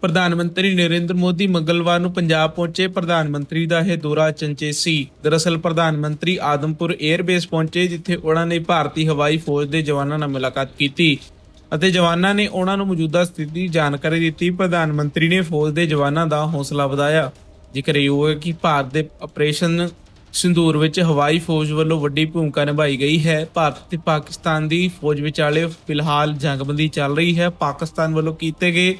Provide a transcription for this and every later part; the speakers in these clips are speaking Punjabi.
ਪ੍ਰਧਾਨ ਮੰਤਰੀ ਨਰਿੰਦਰ ਮੋਦੀ ਮੰਗਲਵਾਰ ਨੂੰ ਪੰਜਾਬ ਪਹੁੰਚੇ। ਪ੍ਰਧਾਨ ਮੰਤਰੀ ਦਾ ਇਹ ਦੌਰਾ ਚੰਚੇ ਸੀ ਦਰਅਸਲ ਪ੍ਰਧਾਨ ਮੰਤਰੀ ਆਦਮਪੁਰ 에ਅਰਬੇਸ ਪਹੁੰਚੇ, ਜਿੱਥੇ ਉਹਨਾਂ ਨੇ ਭਾਰਤੀ ਹਵਾਈ ਫੌਜ ਦੇ ਜਵਾਨਾਂ ਨਾਲ ਮੁਲਾਕਾਤ ਕੀਤੀ ਅਤੇ ਜਵਾਨਾਂ ਨੇ ਉਹਨਾਂ ਨੂੰ ਮੌਜੂਦਾ ਸਥਿਤੀ ਦੀ ਜਾਣਕਾਰੀ ਦਿੱਤੀ। ਪ੍ਰਧਾਨ ਮੰਤਰੀ ਨੇ ਫੌਜ ਦੇ ਜਵਾਨਾਂ ਦਾ ਹੌਸਲਾ ਵਧਾਇਆ। ਜ਼ਿਕਰਯੋਗ ਹੈ ਕਿ ਭਾਰਤ ਦੇ ਆਪਰੇਸ਼ਨ ਸਿੰਦੂਰ ਵਿੱਚ ਹਵਾਈ ਫੌਜ ਵੱਲੋਂ ਵੱਡੀ ਭੂਮਿਕਾ ਨਿਭਾਈ ਗਈ ਹੈ। ਭਾਰਤ ਤੇ ਪਾਕਿਸਤਾਨ ਦੀ ਫੌਜ ਵਿਚਾਲੇ ਫਿਲਹਾਲ ਜੰਗਬੰਦੀ ਚੱਲ ਰਹੀ ਹੈ। ਪਾਕਿਸਤਾਨ ਵੱਲੋਂ ਕੀਤੇ ਗਏ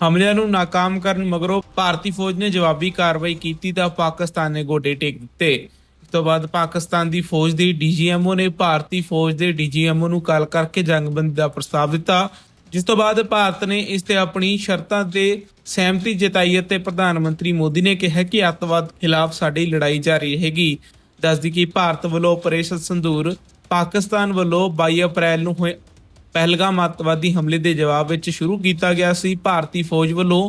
ਹਮਲਿਆਂ ਨੂੰ ਨਾਕਾਮ ਕਰਨ ਮਗਰੋਂ ਭਾਰਤੀ ਫੌਜ ਨੇ ਜਵਾਬੀ ਕਾਰਵਾਈ ਕੀਤੀ ਤਾਂ ਪਾਕਿਸਤਾਨ ਨੇ ਗੋਡੇ ਟੇਕ ਦਿੱਤੇ। ਤੋਂ ਬਾਅਦ ਪਾਕਿਸਤਾਨ ਦੀ ਫੌਜ ਦੀ ਡੀਜੀਐਮਓ ਨੇ ਭਾਰਤੀ ਫੌਜ ਦੇ ਡੀਜੀਐਮਓ ਨੂੰ ਕਾਲ ਕਰਕੇ ਜੰਗਬੰਦੀ ਦਾ ਪ੍ਰਸਤਾਵ ਦਿੱਤਾ, ਜਿਸ ਤੋਂ ਬਾਅਦ ਭਾਰਤ ਨੇ ਇਸ ਤੇ ਆਪਣੀ ਸ਼ਰਤਾਂ ਤੇ ਸਹਿਮਤੀ ਜਤਾਈ ਅਤੇ ਪ੍ਰਧਾਨ ਮੰਤਰੀ ਮੋਦੀ ਨੇ ਕਿਹਾ ਕਿ ਅੱਤਵਾਦ ਖਿਲਾਫ ਸਾਡੀ ਲੜਾਈ ਜਾਰੀ ਰਹੇਗੀ। ਦੱਸਦੀ ਕਿ ਭਾਰਤ ਵੱਲੋਂ ਆਪਰੇਸ਼ਨ ਸੰਧੂਰ ਪਾਕਿਸਤਾਨ ਵੱਲੋਂ 22 ਅਪ੍ਰੈਲ ਨੂੰ ਹੋਏ ਪਹਿਲਗਾਮ ਅੱਤਵਾਦੀ ਹਮਲੇ ਦੇ ਜਵਾਬ ਵਿੱਚ ਸ਼ੁਰੂ ਕੀਤਾ ਗਿਆ ਸੀ। ਭਾਰਤੀ ਫੌਜ ਵੱਲੋਂ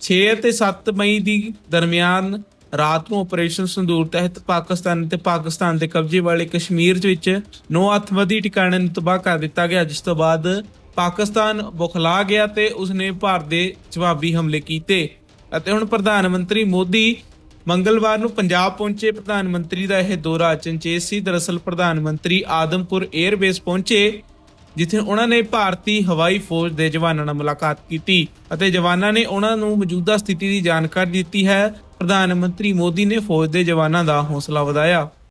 6 ਅਤੇ 7 ਮਈ ਦੀ ਦਰਮਿਆਨ ਰਾਤ ਨੂੰ ਆਪਰੇਸ਼ਨ ਸੰਦੂਰ ਤਹਿਤ ਪਾਕਿਸਤਾਨ ਤੇ ਪਾਕਿਸਤਾਨ ਦੇ ਕਬਜ਼ੇ ਵਾਲੇ ਕਸ਼ਮੀਰ ਵਿੱਚ ਨੌ ਅੱਤਵਾਦੀ ਟਿਕਾਣੇ ਨੂੰ ਤਬਾਹ ਕਰ ਦਿੱਤਾ ਗਿਆ, ਜਿਸ ਤੋਂ ਬਾਅਦ ਪਾਕਿਸਤਾਨ ਬੁਖਲਾ ਗਿਆ ਤੇ ਉਸਨੇ ਭਾਰਤ ਦੇ ਜਵਾਬੀ ਹਮਲੇ ਕੀਤੇ। ਅਤੇ ਹੁਣ ਪ੍ਰਧਾਨ ਮੰਤਰੀ ਮੋਦੀ ਮੰਗਲਵਾਰ ਨੂੰ ਪੰਜਾਬ ਪਹੁੰਚੇ। ਪ੍ਰਧਾਨ ਮੰਤਰੀ ਦਾ ਇਹ ਦੌਰਾ ਅਚਨਚੇਤ ਸੀ। ਦਰਅਸਲ ਪ੍ਰਧਾਨ ਮੰਤਰੀ ਆਦਮਪੁਰ 에ਅਰਬੇਸ ਪਹੁੰਚੇ। ਜਿੱਥੇ ਉਹਨਾਂ ਨੇ ਭਾਰਤੀ ਹਵਾਈ ਫੌਜ ਦੇ ਜਵਾਨਾਂ ਨਾਲ ਮੁਲਾਕਾਤ ਕੀਤੀ ਅਤੇ ਜਵਾਨਾਂ ਨੇ ਉਹਨਾਂ ਨੂੰ ਮੌਜੂਦਾ ਸਥਿਤੀ ਦੀ ਜਾਣਕਾਰੀ ਦਿੱਤੀ ਹੈ। ਪ੍ਰਧਾਨ ਮੰਤਰੀ ਮੋਦੀ ਨੇ ਫੌਜ ਦੇ ਜਵਾਨਾਂ ਦਾ ਹੌਸਲਾ ਵਧਾਇਆ।